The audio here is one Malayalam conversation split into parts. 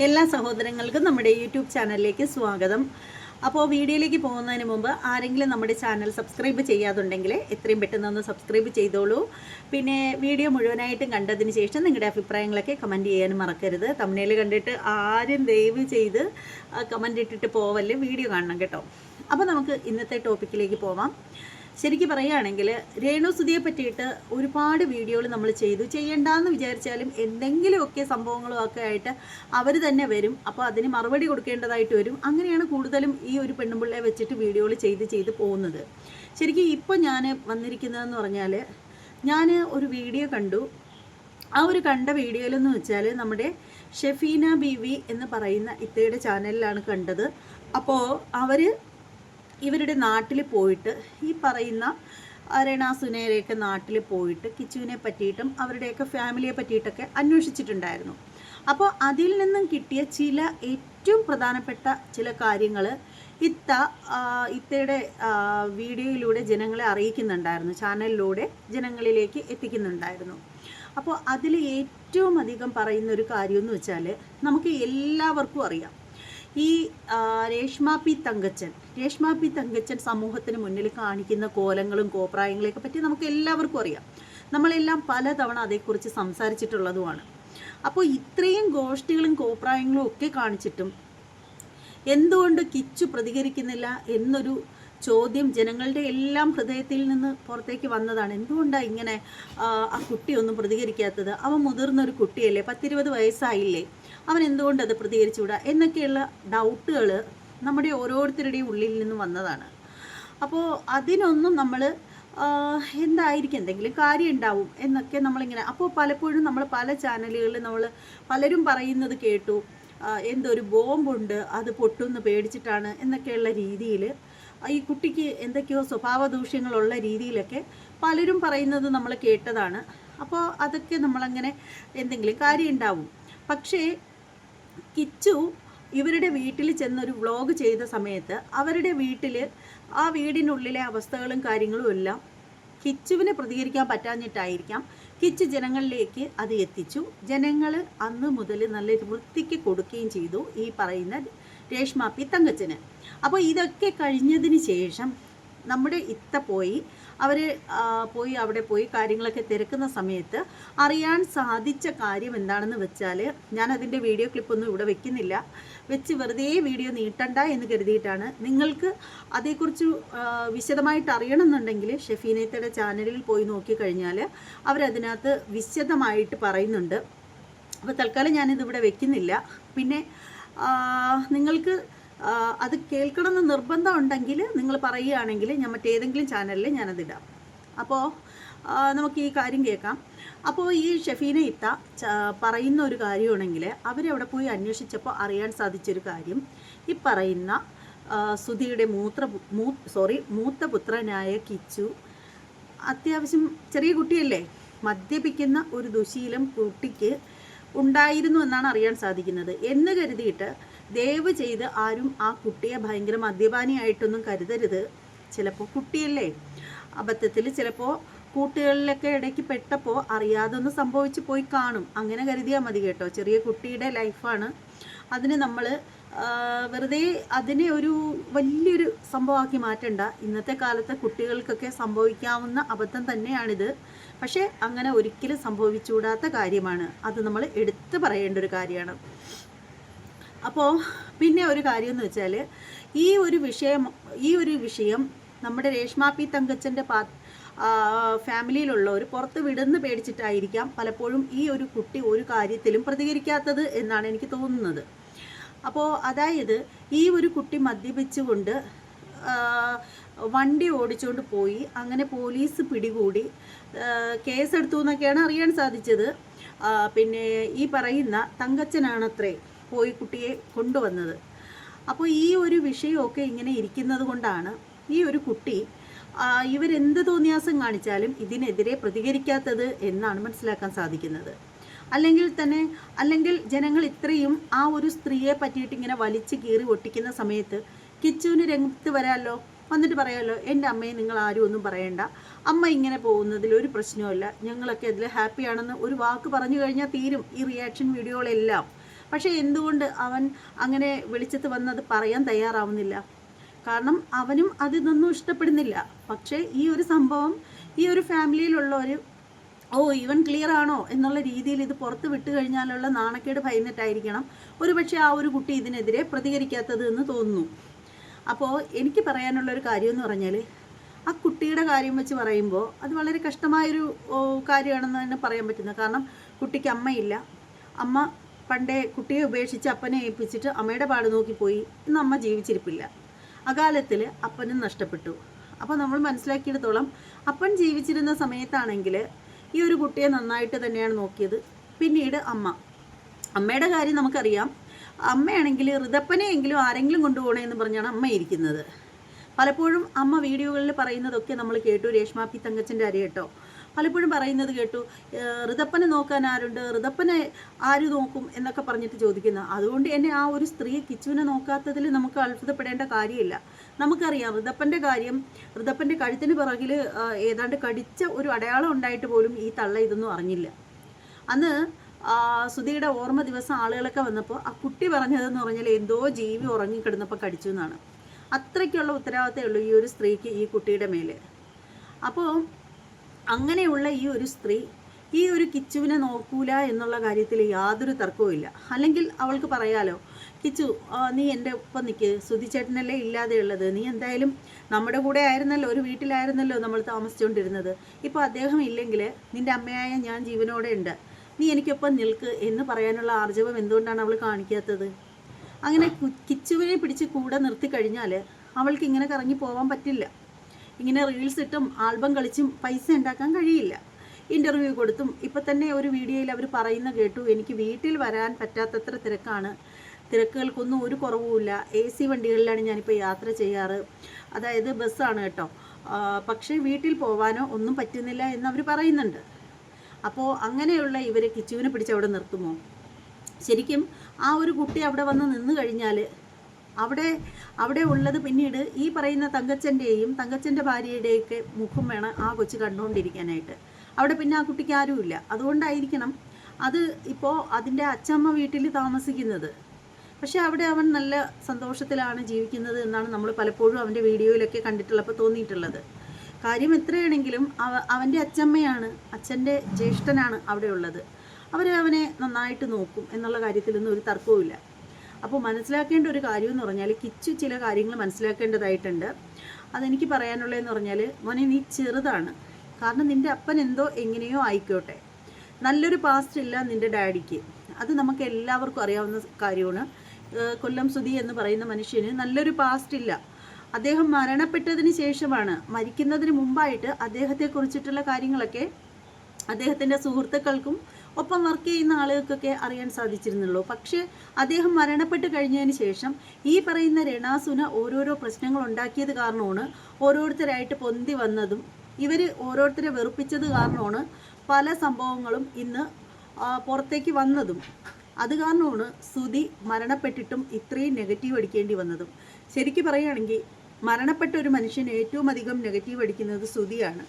എല്ലാ സഹോദരങ്ങൾക്കും നമ്മുടെ യൂട്യൂബ് ചാനലിലേക്ക് സ്വാഗതം. അപ്പോൾ വീഡിയോയിലേക്ക് പോകുന്നതിന് മുമ്പ് ആരെങ്കിലും നമ്മുടെ ചാനൽ സബ്സ്ക്രൈബ് ചെയ്യാതുണ്ടെങ്കിൽ എത്രയും പെട്ടെന്ന് ഒന്ന് സബ്സ്ക്രൈബ് ചെയ്തോളൂ. പിന്നെ വീഡിയോ മുഴുവനായിട്ടും കണ്ടതിന് ശേഷം നിങ്ങളുടെ അഭിപ്രായങ്ങളൊക്കെ കമന്റ് ചെയ്യാനും മറക്കരുത്. തമിഴിൽ കണ്ടിട്ട് ആരും ദയവ് ചെയ്ത് കമന്റ് ഇട്ടിട്ട് പോവല്ലേ വീഡിയോ കാണണം കേട്ടോ. അപ്പോൾ നമുക്ക് ഇന്നത്തെ ടോപ്പിക്കിലേക്ക് പോവാം. ശരിക്കും പറയുകയാണെങ്കിൽ രേണുസുതിയെ പറ്റിയിട്ട് ഒരുപാട് വീഡിയോകൾ നമ്മൾ ചെയ്തു. ചെയ്യണ്ടെന്ന് വിചാരിച്ചാലും എന്തെങ്കിലുമൊക്കെ സംഭവങ്ങളും ഒക്കെ ആയിട്ട് അവർ തന്നെ വരും. അപ്പോൾ അതിന് മറുപടി കൊടുക്കേണ്ടതായിട്ട് വരും. അങ്ങനെയാണ് കൂടുതലും ഈ ഒരു പെണ്ണുപിള്ളയെ വെച്ചിട്ട് വീഡിയോകൾ ചെയ്ത് ചെയ്ത് പോകുന്നത്. ശരിക്കും ഇപ്പോൾ ഞാൻ വന്നിരിക്കുന്നതെന്ന് പറഞ്ഞാൽ ഞാൻ ഒരു വീഡിയോ കണ്ടു. ആ ഒരു കണ്ട വീഡിയോയിലെന്ന് വെച്ചാൽ നമ്മുടെ ഷെഫീന ബി വി എന്ന് പറയുന്ന ഇത്തയുടെ ചാനലിലാണ് കണ്ടത്. അപ്പോൾ അവർ ഇവരുടെ നാട്ടിൽ പോയിട്ട് ഈ പറയുന്ന രേണ സുനേരയൊക്കെ നാട്ടിൽ പോയിട്ട് കിച്ചുവിനെ പറ്റിയിട്ടും അവരുടെയൊക്കെ ഫാമിലിയെ പറ്റിയിട്ടൊക്കെ അന്വേഷിച്ചിട്ടുണ്ടായിരുന്നു. അപ്പോൾ അതിൽ നിന്നും കിട്ടിയ ചില ഏറ്റവും പ്രധാനപ്പെട്ട ചില കാര്യങ്ങൾ ഇത്ത ഇത്തയുടെ വീഡിയോയിലൂടെ ജനങ്ങളെ അറിയിക്കുന്നുണ്ടായിരുന്നു. ചാനലിലൂടെ ജനങ്ങളിലേക്ക് എത്തിക്കുന്നുണ്ടായിരുന്നു. അപ്പോൾ അതിൽ ഏറ്റവും അധികം പറയുന്ന ഒരു കാര്യം എന്ന് വെച്ചാൽ നമുക്ക് എല്ലാവർക്കും അറിയാം. ഈ രേഷ്മ പി തങ്കച്ചൻ രേഷ്മ പി തങ്കച്ചൻ സമൂഹത്തിന് മുന്നിൽ കാണിക്കുന്ന കോലങ്ങളും കോപ്രായങ്ങളെയൊക്കെ പറ്റി നമുക്ക് എല്ലാവർക്കും അറിയാം. നമ്മളെല്ലാം പലതവണ അതേക്കുറിച്ച് സംസാരിച്ചിട്ടുള്ളതുമാണ്. അപ്പോൾ ഇത്രയും ഗോഷ്ഠികളും കോപ്രായങ്ങളും ഒക്കെ കാണിച്ചിട്ടും എന്തുകൊണ്ട് കിച്ചു പ്രതികരിക്കുന്നില്ല എന്നൊരു ചോദ്യം ജനങ്ങളുടെ എല്ലാം ഹൃദയത്തിൽ നിന്ന് പുറത്തേക്ക് വന്നതാണ്. എന്തുകൊണ്ടാണ് ഇങ്ങനെ ആ കുട്ടിയൊന്നും പ്രതികരിക്കാത്തത്? അവൻ മുതിർന്നൊരു കുട്ടിയല്ലേ പത്തിരുപത് വയസ്സായില്ലേ? അവൻ എന്തുകൊണ്ട് അത് പ്രതികരിച്ചുകൂടാ? എന്നൊക്കെയുള്ള ഡൗട്ടുകൾ നമ്മുടെ ഓരോരുത്തരുടെയും ഉള്ളിൽ നിന്ന് വന്നതാണ്. അപ്പോൾ അതിനൊന്നും നമ്മൾ എന്തായിരിക്കും? എന്തെങ്കിലും കാര്യം ഉണ്ടാവും എന്നൊക്കെ നമ്മളിങ്ങനെ അപ്പോൾ പലപ്പോഴും നമ്മൾ പല ചാനലുകളിൽ നമ്മൾ പലരും പറയുന്നത് കേട്ടു എന്തൊരു ബോംബുണ്ട് അത് പൊട്ടുമെന്ന് പേടിച്ചിട്ടാണ് എന്നൊക്കെയുള്ള രീതിയിൽ ഈ കുട്ടിക്ക് എന്തൊക്കെയോ സ്വഭാവ ദൂഷ്യങ്ങളുള്ള രീതിയിലൊക്കെ പലരും പറയുന്നത് നമ്മൾ കേട്ടതാണ്. അപ്പോൾ അതൊക്കെ നമ്മളങ്ങനെ എന്തെങ്കിലും കാര്യം ഉണ്ടാവും. പക്ഷേ കിച്ചു ഇവരുടെ വീട്ടിൽ ചെന്നൊരു വ്ളോഗ് ചെയ്ത സമയത്ത് അവരുടെ വീട്ടിൽ ആ വീടിനുള്ളിലെ അവസ്ഥകളും കാര്യങ്ങളും എല്ലാം കിച്ചുവിനെ പ്രതികരിക്കാൻ പറ്റാഞ്ഞിട്ടായിരിക്കാം. കിച്ച് ജനങ്ങളിലേക്ക് അത് എത്തിച്ചു. ജനങ്ങൾ അന്ന് മുതൽ നല്ല വൃത്തിക്ക് കൊടുക്കുകയും ചെയ്തു ഈ പറയുന്ന രേഷ്മാപ്പി തങ്കച്ചന്. അപ്പോൾ ഇതൊക്കെ കഴിഞ്ഞതിന് ശേഷം നമ്മുടെ ഇത്ത പോയി. അവർ പോയി അവിടെ പോയി കാര്യങ്ങളൊക്കെ തിരക്കുന്ന സമയത്ത് അറിയാൻ സാധിച്ച കാര്യം എന്താണെന്ന് വെച്ചാൽ ഞാൻ അതിന്റെ വീഡിയോ ക്ലിപ്പൊന്നും ഇവിടെ വെക്കുന്നില്ല. വെച്ച് വെറുതെ വീഡിയോ നീട്ടണ്ട എന്ന് കരുതിയിട്ടാണ്. നിങ്ങൾക്ക് അതേക്കുറിച്ച് വിശദമായിട്ട് അറിയണമെന്നുണ്ടെങ്കിൽ ഷെഫീനത്തയുടെ ചാനലിൽ പോയി നോക്കിക്കഴിഞ്ഞാൽ അവരതിനകത്ത് വിശദമായിട്ട് പറയുന്നുണ്ട്. അപ്പോൾ തൽക്കാലം ഞാനിതിവിടെ വെക്കുന്നില്ല. പിന്നെ നിങ്ങൾക്ക് അത് കേൾക്കണമെന്ന് നിർബന്ധം ഉണ്ടെങ്കിൽ നിങ്ങൾ പറയുകയാണെങ്കിൽ ഞാൻ മറ്റേതെങ്കിലും ചാനലിൽ ഞാനതിടാം അപ്പോൾ നമുക്ക് ഈ കാര്യം കേൾക്കാം. അപ്പോൾ ഈ ഷെഫീന ഇത്ത പറയുന്ന ഒരു കാര്യമാണെങ്കിൽ അവരവിടെ പോയി അന്വേഷിച്ചപ്പോൾ അറിയാൻ സാധിച്ചൊരു കാര്യം. ഈ പറയുന്ന സുധിയുടെ മൂത്ര മൂ സോറി മൂത്ത പുത്രനായ കിച്ചു അത്യാവശ്യം ചെറിയ കുട്ടിയല്ലേ? മദ്യപിക്കുന്ന ഒരു ദുശീലം കുട്ടിക്ക് ഉണ്ടായിരുന്നു എന്നാണ് അറിയാൻ സാധിക്കുന്നത്. എന്ന് കരുതിയിട്ട് ദയവ് ചെയ്ത് ആരും ആ കുട്ടിയെ ഭയങ്കര മദ്യപാനിയായിട്ടൊന്നും കരുതരുത്. ചിലപ്പോൾ കുട്ടിയല്ലേ? അബദ്ധത്തിൽ ചിലപ്പോൾ കൂട്ടുകളിലൊക്കെ ഇടയ്ക്ക് പെട്ടപ്പോൾ അറിയാതെ ഒന്ന് സംഭവിച്ചു പോയി കാണും. അങ്ങനെ കരുതിയാൽ മതി കേട്ടോ. ചെറിയ കുട്ടിയുടെ ലൈഫാണ്. അതിന് നമ്മൾ വെറുതെ അതിനെ ഒരു വലിയൊരു സംഭവമാക്കി മാറ്റണ്ട. ഇന്നത്തെ കാലത്തെ കുട്ടികൾക്കൊക്കെ സംഭവിക്കാവുന്ന അബദ്ധം തന്നെയാണിത്. പക്ഷേ അങ്ങനെ ഒരിക്കലും സംഭവിച്ചുകൂടാത്ത കാര്യമാണ്. അത് നമ്മൾ എടുത്തു പറയേണ്ട ഒരു കാര്യമാണ്. അപ്പോൾ പിന്നെ ഒരു കാര്യം എന്ന് വെച്ചാൽ ഈ ഒരു വിഷയം ഈ ഒരു വിഷയം നമ്മുടെ രേഷ്മ പി തങ്കച്ചന്റെ പാ ഫാമിലിയിലുള്ളവർ പുറത്ത് വിടുന്ന് പേടിച്ചിട്ടായിരിക്കാം പലപ്പോഴും ഈ ഒരു കുട്ടി ഒരു കാര്യത്തിലും പ്രതികരിക്കാത്തത് എന്നാണ് എനിക്ക് തോന്നുന്നത്. അപ്പോൾ അതായത് ഈ ഒരു കുട്ടി മദ്യപിച്ചുകൊണ്ട് വണ്ടി ഓടിച്ചുകൊണ്ട് പോയി അങ്ങനെ പോലീസ് പിടികൂടി കേസെടുത്തു എന്നൊക്കെയാണ് അറിയാൻ സാധിച്ചത്. പിന്നെ ഈ പറയുന്ന തങ്കച്ചനാണത്രേ പോയി കുട്ടിയെ കൊണ്ടുവന്നത്. അപ്പോൾ ഈ ഒരു വിഷയമൊക്കെ ഇങ്ങനെ ഇരിക്കുന്നത് കൊണ്ടാണ് ഈ ഒരു കുട്ടി ഇവരെന്ത് തോന്നിയാസം കാണിച്ചാലും ഇതിനെതിരെ പ്രതികരിക്കാത്തത് എന്നാണ് മനസ്സിലാക്കാൻ സാധിക്കുന്നത്. അല്ലെങ്കിൽ തന്നെ അല്ലെങ്കിൽ ജനങ്ങൾ ഇത്രയും ആ ഒരു സ്ത്രീയെ പറ്റിയിട്ട് ഇങ്ങനെ വലിച്ചു കീറി ഒട്ടിക്കുന്ന സമയത്ത് കിച്ചുവിന് രംഗത്ത് വരാമല്ലോ വന്നിട്ട് പറയാമല്ലോ എന്റെ അമ്മയെ നിങ്ങൾ ആരും ഒന്നും പറയണ്ട. അമ്മ ഇങ്ങനെ പോകുന്നതിൽ ഒരു പ്രശ്നവുമില്ല. ഞങ്ങളൊക്കെ അതിൽ ഹാപ്പിയാണെന്ന് ഒരു വാക്ക് പറഞ്ഞു കഴിഞ്ഞാൽ തീരും ഈ റിയാക്ഷൻ വീഡിയോകളെല്ലാം. പക്ഷേ എന്തുകൊണ്ട് അവൻ അങ്ങനെ വെളിച്ചത്ത് വന്നത് പറയാൻ തയ്യാറാവുന്നില്ല? കാരണം അവനും അതിനൊന്നും ഇഷ്ടപ്പെടുന്നില്ല. പക്ഷേ ഈ ഒരു സംഭവം ഈ ഒരു ഫാമിലിയിലുള്ളവർ ഓ ഇവൻ ക്ലിയർ ആണോ? എന്നുള്ള രീതിയിൽ ഇത് പുറത്ത് വിട്ടു കഴിഞ്ഞാലുള്ള നാണക്കേട് ഭയന്നിട്ടായിരിക്കണം ഒരുപക്ഷെ ആ ഒരു കുട്ടി ഇതിനെതിരെ പ്രതികരിക്കാത്തത് എന്ന് തോന്നുന്നു. അപ്പോൾ എനിക്ക് പറയാനുള്ള ഒരു കാര്യം എന്ന് പറഞ്ഞാൽ ആ കുട്ടിയുടെ കാര്യം വെച്ച് പറയുമ്പോൾ അത് വളരെ കഷ്ടമായൊരു കാര്യമാണെന്ന് തന്നെ പറയാൻ പറ്റുന്നത്. കാരണം കുട്ടിക്ക് അമ്മയില്ല. അമ്മ പണ്ടേ കുട്ടിയെ ഉപേക്ഷിച്ച് അപ്പനെ ഏൽപ്പിച്ചിട്ട് അമ്മയുടെ പാട് നോക്കിപ്പോയി ഇന്ന് അമ്മ ജീവിച്ചിരിപ്പില്ല. അകാലത്തിൽ അപ്പനും നഷ്ടപ്പെട്ടു. അപ്പോൾ നമ്മൾ മനസ്സിലാക്കിയിടത്തോളം അപ്പൻ ജീവിച്ചിരുന്ന സമയത്താണെങ്കിൽ ഈ ഒരു കുട്ടിയെ നന്നായിട്ട് തന്നെയാണ് നോക്കിയത്. പിന്നീട് അമ്മ. അമ്മയുടെ കാര്യം നമുക്കറിയാം. അമ്മയാണെങ്കിൽ ഋതപ്പനെയെങ്കിലും ആരെങ്കിലും കൊണ്ടുപോകണേ എന്ന് പറഞ്ഞാണ് അമ്മ ഇരിക്കുന്നത്. പലപ്പോഴും അമ്മ വീഡിയോകളിൽ പറയുന്നതൊക്കെ നമ്മൾ കേട്ടു. രേഷ്മാപ്പി തങ്കച്ചന്റെ അരി കേട്ടോ പലപ്പോഴും പറയുന്നത് കേട്ടു ഋതപ്പനെ നോക്കാൻ ആരുണ്ട്? ഋതപ്പനെ ആര് നോക്കും? എന്നൊക്കെ പറഞ്ഞിട്ട് ചോദിക്കുന്ന. അതുകൊണ്ട് തന്നെ ആ ഒരു സ്ത്രീ കിച്ചുവിനെ നോക്കാത്തതിൽ നമുക്ക് അത്ഭുതപ്പെടേണ്ട കാര്യമില്ല. നമുക്കറിയാം ഋതപ്പന്റെ കാര്യം ഋതപ്പന്റെ കഴുത്തിന് പിറകിൽ ഏതാണ്ട് കടിച്ച ഒരു അടയാളം ഉണ്ടായിട്ട് പോലും ഈ തള്ള ഇതൊന്നും അറിഞ്ഞില്ല. അന്ന് സുധിയുടെ ഓർമ്മ ദിവസം ആളുകളൊക്കെ വന്നപ്പോൾ ആ കുട്ടി പറഞ്ഞതെന്ന് പറഞ്ഞാൽ എന്തോ ജീവി ഉറങ്ങിക്കിടന്നപ്പോൾ കടിച്ചു എന്നാണ്. അത്രയ്ക്കുള്ള ഉത്തരവാദിത്തമേ ഉള്ളൂ ഈ ഒരു സ്ത്രീക്ക് ഈ കുട്ടിയുടെ മേലെ. അപ്പോൾ അങ്ങനെയുള്ള ഈ ഒരു സ്ത്രീ ഈ ഒരു കിച്ചുവിനെ നോക്കൂല എന്നുള്ള കാര്യത്തിൽ യാതൊരു തർക്കവുമില്ല അല്ലെങ്കിൽ അവൾക്ക് പറയാലോ കിച്ചു നീ എന്റെ ഒപ്പം നിൽക്ക് സുധിച്ചേട്ടനല്ലേ ഇല്ലാതെ ഉള്ളത്. നീ എന്തായാലും നമ്മുടെ കൂടെ ആയിരുന്നല്ലോ ഒരു വീട്ടിലായിരുന്നല്ലോ നമ്മൾ താമസിച്ചുകൊണ്ടിരുന്നത്. ഇപ്പോൾ അദ്ദേഹം ഇല്ലെങ്കിൽ നിന്റെ അമ്മയായ ഞാൻ ജീവനോടെ ഉണ്ട്. നീ എനിക്കൊപ്പം നിൽക്ക് എന്ന് പറയാനുള്ള ആർജവം എന്തുകൊണ്ടാണ് അവൾ കാണിക്കാത്തത്? അങ്ങനെ കിച്ചുവിനെ പിടിച്ച് കൂടെ നിർത്തി കഴിഞ്ഞാൽ അവൾക്ക് ഇങ്ങനെ കറങ്ങി പോകാൻ പറ്റില്ല. ഇങ്ങനെ റീൽസ് ഇട്ടും ആൽബം കളിച്ചും പൈസ ഉണ്ടാക്കാൻ കഴിയില്ല. ഇന്റർവ്യൂ കൊടുത്തും ഇപ്പം തന്നെ ഒരു വീഡിയോയിൽ അവർ പറയുന്ന കേട്ടു എനിക്ക് വീട്ടിൽ വരാൻ പറ്റാത്തത്ര തിരക്കാണ്. തിരക്കുകൾക്കൊന്നും ഒരു കുറവുമില്ല. എ സി വണ്ടികളിലാണ് ഞാനിപ്പോൾ യാത്ര ചെയ്യാറ്. അതായത് ബസ്സാണ് കേട്ടോ. പക്ഷേ വീട്ടിൽ പോവാനോ ഒന്നും പറ്റുന്നില്ല എന്ന് പറയുന്നുണ്ട്. അപ്പോൾ അങ്ങനെയുള്ള ഇവരെ കിച്ചുവിനെ പിടിച്ച് അവിടെ നിർത്തുമോ? ശരിക്കും ആ ഒരു കുട്ടി അവിടെ വന്ന് നിന്ന് കഴിഞ്ഞാൽ അവിടെ അവിടെ ഉള്ളത് പിന്നീട് ഈ പറയുന്ന തങ്കച്ചന്റെയും തങ്കച്ചന്റെ ഭാര്യയുടെയൊക്കെ മുഖം വേണം ആ കൊച്ചു കണ്ടുകൊണ്ടിരിക്കാനായിട്ട്. അവിടെ പിന്നെ ആ കുട്ടിക്ക് ആരുമില്ല. അതുകൊണ്ടായിരിക്കണം അത് ഇപ്പോൾ അതിന്റെ അച്ചമ്മ വീട്ടിൽ താമസിക്കുന്നത്. പക്ഷെ അവിടെ അവൻ നല്ല സന്തോഷത്തിലാണ് ജീവിക്കുന്നത് എന്നാണ് നമ്മൾ പലപ്പോഴും അവന്റെ വീഡിയോയിലൊക്കെ കണ്ടിട്ടുള്ളപ്പോൾ തോന്നിയിട്ടുള്ളത്. കാര്യം എത്രയാണെങ്കിലും അവ അവന്റെ അച്ചമ്മയാണ് അച്ഛന്റെ ജ്യേഷ്ഠനാണ് അവിടെ ഉള്ളത്. അവർ അവനെ നന്നായിട്ട് നോക്കും എന്നുള്ള കാര്യത്തിലൊന്നും ഒരു തർക്കവുമില്ല. അപ്പോൾ മനസ്സിലാക്കേണ്ട ഒരു കാര്യം എന്ന് പറഞ്ഞാൽ കിച്ചു ചില കാര്യങ്ങൾ മനസ്സിലാക്കേണ്ടതായിട്ടുണ്ട്. അതെനിക്ക് പറയാനുള്ളതെന്ന് പറഞ്ഞാൽ മോനെ നീ ചെറുതാണ്. കാരണം നിന്റെ അപ്പൻ എന്തോ എങ്ങനെയോ ആയിക്കോട്ടെ. നല്ലൊരു പാസ്റ്റ് ഇല്ല നിന്റെ ഡാഡിക്ക്. അത് നമുക്ക് എല്ലാവർക്കും അറിയാവുന്ന കാര്യമാണ്. കൊല്ലം സുധി എന്ന് പറയുന്ന മനുഷ്യന് നല്ലൊരു പാസ്റ്റ് ഇല്ല. അദ്ദേഹം മരണപ്പെട്ടതിന് ശേഷമാണ് മരിക്കുന്നതിന് മുമ്പായിട്ട് അദ്ദേഹത്തെ കുറിച്ചിട്ടുള്ള കാര്യങ്ങളൊക്കെ അദ്ദേഹത്തിന്റെ സുഹൃത്തുക്കൾക്കും ഒപ്പം വർക്ക് ചെയ്യുന്ന ആളുകൾക്കൊക്കെ അറിയാൻ സാധിച്ചിരുന്നുള്ളൂ. പക്ഷേ അദ്ദേഹം മരണപ്പെട്ട് കഴിഞ്ഞതിന് ശേഷം ഈ പറയുന്ന രണാസുന ഓരോരോ പ്രശ്നങ്ങൾ ഉണ്ടാക്കിയത് കാരണമാണ് ഓരോരുത്തരായിട്ട് പൊന്തി വന്നതും ഇവർ ഓരോരുത്തരെ വെറുപ്പിച്ചത് കാരണമാണ് പല സംഭവങ്ങളും ഇന്ന് പുറത്തേക്ക് വന്നതും. അത് കാരണമാണ് സുതി മരണപ്പെട്ടിട്ടും ഇത്രയും നെഗറ്റീവ് അടിക്കേണ്ടി വന്നതും. ശരിക്കും പറയുകയാണെങ്കിൽ മരണപ്പെട്ട ഒരു മനുഷ്യന് ഏറ്റവും അധികം നെഗറ്റീവ് അടിക്കുന്നത് സുതിയാണ്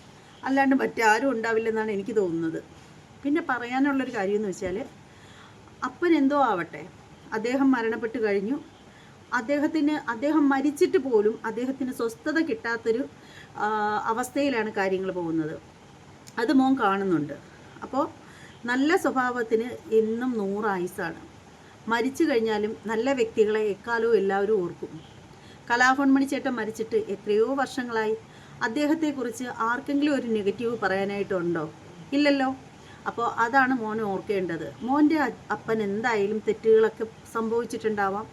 അല്ലാണ്ട് മറ്റാരും ഉണ്ടാവില്ലെന്നാണ് എനിക്ക് തോന്നുന്നത്. പിന്നെ പറയാനുള്ളൊരു കാര്യം എന്ന് വെച്ചാൽ അപ്പൻ എന്തോ ആവട്ടെ അദ്ദേഹം മരണപ്പെട്ട് കഴിഞ്ഞു. അദ്ദേഹത്തിന് അദ്ദേഹം മരിച്ചിട്ട് പോലും അദ്ദേഹത്തിന് സ്വസ്ഥത കിട്ടാത്തൊരു അവസ്ഥയിലാണ് കാര്യങ്ങൾ പോകുന്നത്. അത് മോൻ കാണുന്നുണ്ട്. അപ്പോൾ നല്ല സ്വഭാവത്തിന് എന്നും നൂറ് ആയുസാണ് മരിച്ചു കഴിഞ്ഞാലും നല്ല വ്യക്തികളെ എക്കാലവും എല്ലാവരും ഓർക്കും. കലാഭവൻമണി ചേട്ടൻ മരിച്ചിട്ട് എത്രയോ വർഷങ്ങളായി. അദ്ദേഹത്തെക്കുറിച്ച് ആർക്കെങ്കിലും ഒരു നെഗറ്റീവ് പറയാനായിട്ടുണ്ടോ? ഇല്ലല്ലോ. അപ്പോൾ അതാണ് മോൻ ഓർക്കേണ്ടത്. മോന്റെ അപ്പൻ എന്തായാലും തെറ്റുകളൊക്കെ സംഭവിച്ചിട്ടുണ്ടാവാം.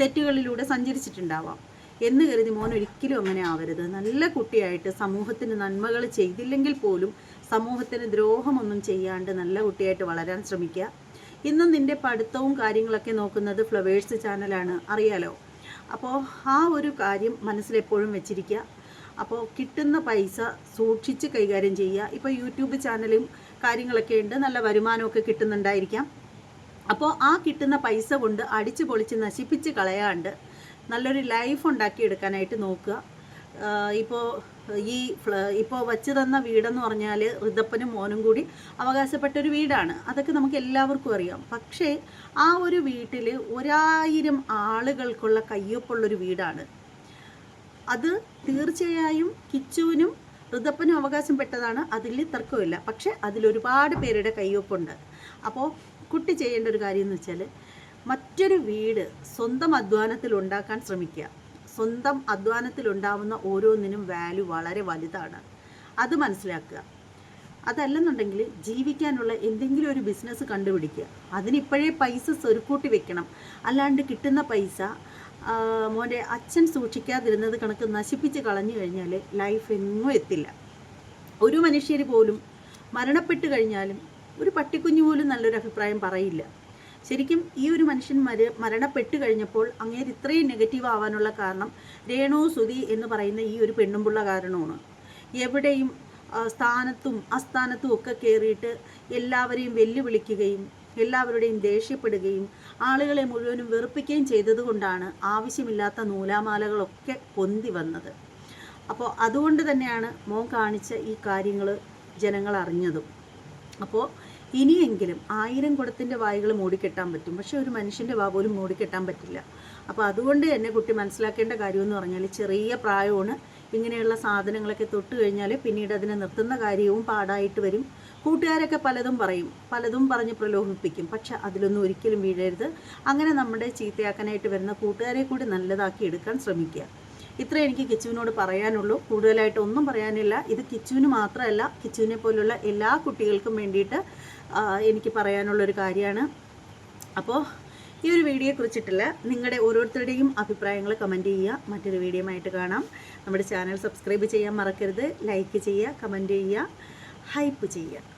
തെറ്റുകളിലൂടെ സഞ്ചരിച്ചിട്ടുണ്ടാവാം. എന്ന് കരുതി മോൻ ഒരിക്കലും അങ്ങനെ ആവരുത്. നല്ല കുട്ടിയായിട്ട് സമൂഹത്തിന് നന്മകൾ ചെയ്തില്ലെങ്കിൽ പോലും സമൂഹത്തിന് ദ്രോഹമൊന്നും ചെയ്യാണ്ട് നല്ല കുട്ടിയായിട്ട് വളരാൻ ശ്രമിക്കുക. ഇന്നും നിന്റെ പഠിത്തവും കാര്യങ്ങളൊക്കെ നോക്കുന്നത് ഫ്ലവേഴ്സ് ചാനലാണ്. അറിയാലോ? അപ്പോൾ ആ ഒരു കാര്യം മനസ്സിലെപ്പോഴും വെച്ചിരിക്കുക. അപ്പോൾ കിട്ടുന്ന പൈസ സൂക്ഷിച്ച് കൈകാര്യം ചെയ്യുക. ഇപ്പോൾ യൂട്യൂബ് ചാനലും കാര്യങ്ങളൊക്കെ ഉണ്ട്. നല്ല വരുമാനമൊക്കെ കിട്ടുന്നുണ്ടായിരിക്കാം. അപ്പോൾ ആ കിട്ടുന്ന പൈസ കൊണ്ട് അടിച്ചു പൊളിച്ച് നശിപ്പിച്ച് കളയാണ്ട് നല്ലൊരു ലൈഫ് ഉണ്ടാക്കിയെടുക്കാനായിട്ട് നോക്കുക. ഇപ്പോൾ ഈ ഇപ്പോൾ വച്ച് തന്ന വീടെന്ന് പറഞ്ഞാൽ ഋതപ്പനും മോനും കൂടി അവകാശപ്പെട്ടൊരു വീടാണ്. അതൊക്കെ നമുക്ക് എല്ലാവർക്കും അറിയാം. പക്ഷേ ആ ഒരു വീട്ടിൽ ഒരായിരം ആളുകൾക്കുള്ള കയ്യൊപ്പുള്ളൊരു വീടാണ്. അത് തീർച്ചയായും കിച്ചുവിനും ഋതപ്പനും അവകാശപ്പെട്ടതാണ് അതിൽ തർക്കമില്ല പക്ഷേ അതിലൊരുപാട് പേരുടെ കയ്യൊപ്പുണ്ട്. അപ്പോൾ കുട്ടി ചെയ്യേണ്ട ഒരു കാര്യം എന്ന് വെച്ചാൽ മറ്റൊരു വീട് സ്വന്തം അധ്വാനത്തിൽ ഉണ്ടാക്കാൻ ശ്രമിക്കുക. സ്വന്തം അധ്വാനത്തിൽ ഉണ്ടാവുന്ന ഓരോന്നിനും വാല്യൂ വളരെ വലുതാണ്. അത് മനസ്സിലാക്കുക. അതല്ലെന്നുണ്ടെങ്കിൽ ജീവിക്കാനുള്ള എന്തെങ്കിലും ഒരു ബിസിനസ് കണ്ടുപിടിക്കുക. അതിനിപ്പോഴേ പൈസ സ്വരുക്കൂട്ടി വെക്കണം. അല്ലാണ്ട് കിട്ടുന്ന പൈസ മോന്റെ അച്ഛൻ സൂക്ഷിക്കാതിരുന്നത് കണക്ക് നശിപ്പിച്ച് കളഞ്ഞു കഴിഞ്ഞാൽ ലൈഫ് എങ്ങും എത്തില്ല. ഒരു മനുഷ്യർ പോലും മരണപ്പെട്ട് കഴിഞ്ഞാലും ഒരു പട്ടിക്കുഞ്ഞു പോലും നല്ലൊരു അഭിപ്രായം പറയില്ല. ശരിക്കും ഈ ഒരു മനുഷ്യൻ മര മരണപ്പെട്ട് കഴിഞ്ഞപ്പോൾ അങ്ങേര് ഇത്രയും നെഗറ്റീവ് ആവാനുള്ള കാരണം രേണു സുതി എന്ന് പറയുന്ന ഈ ഒരു പെണ്ണുമ്പുള്ള കാരണമാണ്. എവിടെയും സ്ഥാനത്തും അസ്ഥാനത്തും ഒക്കെ കയറിയിട്ട് എല്ലാവരെയും വെല്ലുവിളിക്കുകയും എല്ലാവരുടെയും ദേഷ്യപ്പെടുകയും ആളുകളെ മുഴുവനും വെറുപ്പിക്കുകയും ചെയ്തതുകൊണ്ടാണ് ആവശ്യമില്ലാത്ത നൂലാമാലകളൊക്കെ പൊന്തി വന്നത്. അപ്പോൾ അതുകൊണ്ട് തന്നെയാണ് മോൻ കാണിച്ച ഈ കാര്യങ്ങൾ ജനങ്ങൾ അറിഞ്ഞതും. അപ്പോൾ ഇനിയെങ്കിലും ആയിരം കുടത്തിന്റെ വായികൾ മൂടിക്കെട്ടാൻ പറ്റും. പക്ഷെ ഒരു മനുഷ്യന്റെ വാ പോലും മൂടിക്കെട്ടാൻ പറ്റില്ല. അപ്പോൾ അതുകൊണ്ട് തന്നെ കുട്ടി മനസ്സിലാക്കേണ്ട കാര്യമെന്ന് പറഞ്ഞാൽ ചെറിയ പ്രായമാണ്. ഇങ്ങനെയുള്ള സാധനങ്ങളൊക്കെ തൊട്ട് കഴിഞ്ഞാൽ പിന്നീട് അതിനെ നിർത്തുന്ന കാര്യവും പാടായിട്ട് വരും. കൂട്ടുകാരൊക്കെ പലതും പറയും. പലതും പറഞ്ഞ് പ്രലോഭിപ്പിക്കും. പക്ഷെ അതിലൊന്നും ഒരിക്കലും വീഴരുത്. അങ്ങനെ നമ്മുടെ ചീത്തയാക്കാനായിട്ട് വരുന്ന കൂട്ടുകാരെ കൂടി നല്ലതാക്കി എടുക്കാൻ ശ്രമിക്കുക. ഇത്രേ എനിക്ക് കിച്ചുവിനോട് പറയാനുള്ളൂ. കൂടുതലായിട്ട് ഒന്നും പറയാനില്ല. ഇത് കിച്ചുവിന് മാത്രമല്ല കിച്ചുവിനെ പോലുള്ള എല്ലാ കുട്ടികൾക്കും വേണ്ടിയിട്ട് എനിക്ക് പറയാനുള്ളൊരു കാര്യമാണ്. അപ്പോൾ ഈ ഒരു വീഡിയോ കുറിച്ചിട്ടുള്ള നിങ്ങളുടെ ഓരോരുത്തരുടെയും അഭിപ്രായങ്ങൾ കമന്റ് ചെയ്യുക. മറ്റൊരു വീഡിയോ ആയിട്ട് കാണാം. നമ്മുടെ ചാനൽ സബ്സ്ക്രൈബ് ചെയ്യാൻ മറക്കരുത്. ലൈക്ക് ചെയ്യുക കമന്റ് ചെയ്യുക. ഹൈപ്പ് ചെയ്യുക